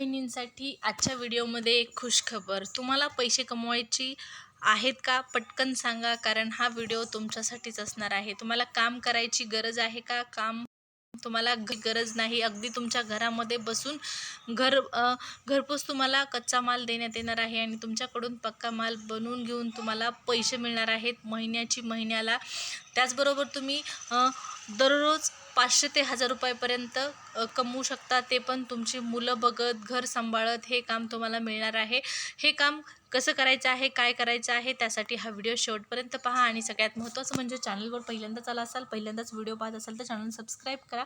बहिणींसाठी आजच्या व्हिडिओमध्ये एक खुशखबर. तुम्हाला पैसे कमवायची आहेत का? पटकन सांगा कारण हा व्हिडिओ तुमच्यासाठीच असणार आहे. तुम्हाला काम करायची गरज आहे का? काम तुम्हाला ग- गरज नाही. अगदी तुमच्या घरामध्ये बसून घर घरपोच तुम्हाला कच्चा माल देण्यात येणार आहे आणि तुमच्याकडून पक्का माल बनवून घेऊन तुम्हाला पैसे मिळणार आहेत महिन्याची महिन्याला. त्याचबरोबर तुम्ही दररोज पाचशे ते हजार रुपयापर्यंत कमवू शकता. ते पण तुमची मुलं बघत घर सांभाळत हे काम तुम्हाला मिळणार आहे. हे काम कसं करायचं आहे काय करायचं आहे त्यासाठी हा व्हिडिओ शेवटपर्यंत पहा. आणि सगळ्यात महत्त्वाचं म्हणजे चॅनलवर पहिल्यांदाच आला असाल पहिल्यांदाच व्हिडिओ पाहत असाल तर चॅनल सबस्क्राईब करा.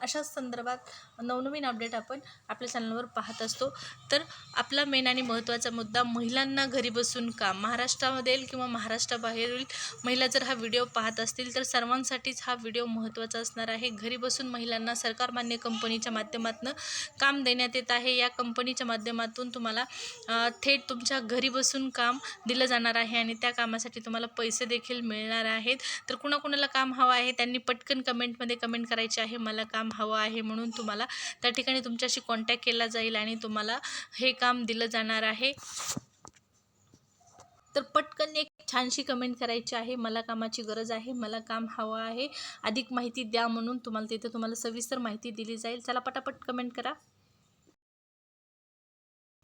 अशाच संदर्भात नवनवीन अपडेट आपण आपल्या चॅनलवर पाहत असतो. तर आपला मेन आणि महत्त्वाचा मुद्दा महिलांना घरी बसून काम. महाराष्ट्रामधील किंवा महाराष्ट्राबाहेरील महिला जर हा व्हिडिओ पाहत असतील तर सर्वांसाठीच हा व्हिडिओ महत्त्वाचा असणार आहे. घरी बसून महिलांना सरकारमान्य कंपनीच्या माध्यमातून काम देण्यात येत आहे. या कंपनीच्या माध्यमातून तुम्हाला थेट तुमच्या घरी घरी बसून काम दिलं जाणार आहे आणि त्या कामासाठी तुम्हाला पैसे देखील मिळणार आहेत. तर कुणाकुणाला काम हवं आहे त्यांनी पटकन कमेंटमध्ये कमेंट करायचे आहे मला काम हवं आहे म्हणून तुम्हाला त्या ठिकाणी तुमच्याशी कॉन्टॅक्ट केला जाईल आणि तुम्हाला हे काम दिलं जाणार आहे. तर पटकन एक छानशी कमेंट करायची आहे मला कामाची गरज आहे मला काम हवं आहे अधिक माहिती द्या म्हणून तुम्हाला तिथे तुम्हाला सविस्तर माहिती दिली जाईल. चला पटापट कमेंट करा.